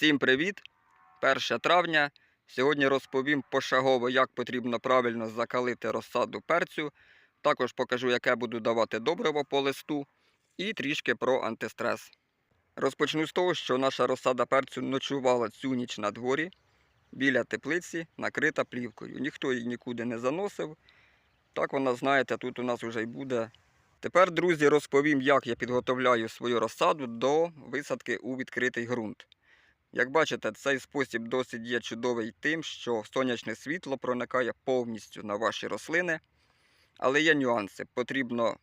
Всім привіт! 1 травня. Сьогодні розповім пошагово, як потрібно правильно закалити розсаду перцю. Також покажу, яке буду давати добриво по листу і трішки про антистрес. Розпочну з того, що наша розсада перцю ночувала цю ніч на дворі біля теплиці, накрита плівкою. Ніхто її нікуди не заносив. Так вона, знаєте, тут у нас вже й буде. Тепер, друзі, розповім, як я підготовляю свою розсаду до висадки у відкритий ґрунт. Як бачите, цей спосіб досить є чудовий тим, що сонячне світло проникає повністю на ваші рослини. Але є нюанси. Потрібно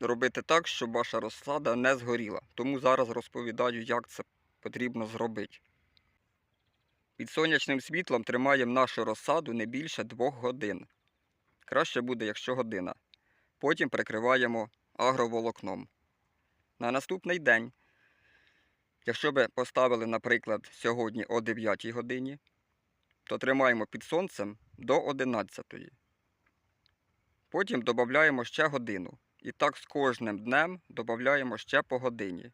робити так, щоб ваша розсада не згоріла. Тому зараз розповідаю, як це потрібно зробити. Під сонячним світлом тримаємо нашу розсаду не більше 2 годин. Краще буде, якщо година. Потім прикриваємо агроволокном. На наступний день Якщо би поставили, наприклад, сьогодні о 9 годині, то тримаємо під сонцем до 11. Потім додаємо ще годину. І так з кожним днем додаємо ще по годині.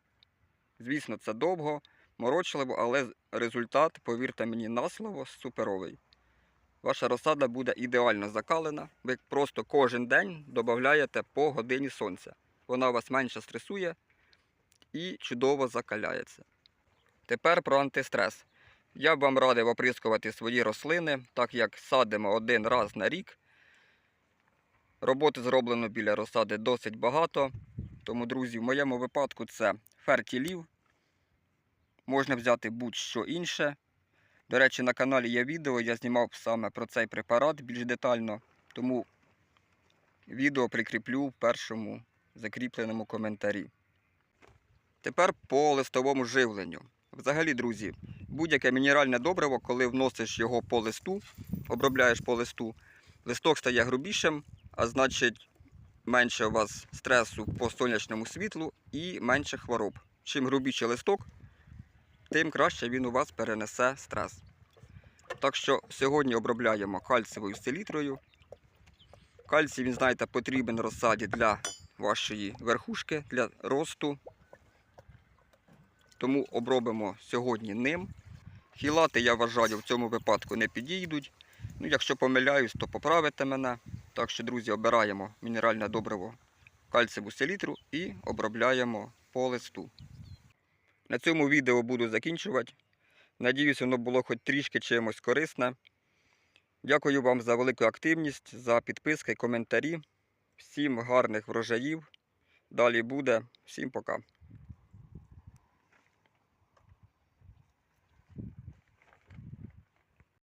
Звісно, це довго, морочливо, але результат, повірте мені на слово, суперовий. Ваша розсада буде ідеально закалена. Ви просто кожен день додаєте по годині сонця. Вона вас менше стресує і чудово закаляється. Тепер про антистрес. Я вам радив оприскувати свої рослини, так як садимо один раз на рік. Роботи зроблено біля розсади досить багато. Тому, друзі, в моєму випадку це фертілів. Можна взяти будь-що інше. До речі, на каналі є відео, я знімав саме про цей препарат більш детально, тому відео прикріплю в першому закріпленому коментарі. Тепер по листовому живленню. Взагалі, друзі, будь-яке мінеральне добриво, коли вносиш його по листу, обробляєш по листу, листок стає грубішим, а значить менше у вас стресу по сонячному світлу і менше хвороб. Чим грубіший листок, тим краще він у вас перенесе стрес. Так що сьогодні обробляємо кальцієвою селітрою. Кальцій, він, знаєте, потрібен розсаді для вашої верхушки, для росту. Тому обробимо сьогодні ним. Хілати, я вважаю, в цьому випадку не підійдуть. Ну, якщо помиляюсь, то поправите мене. Так що, друзі, обираємо мінеральне добриво кальцеву селітру і обробляємо по листу. На цьому відео буду закінчувати. Надіюсь, воно було хоч трішки чимось корисне. Дякую вам за велику активність, за підписки, коментарі. Всім гарних врожаїв. Далі буде. Всім пока.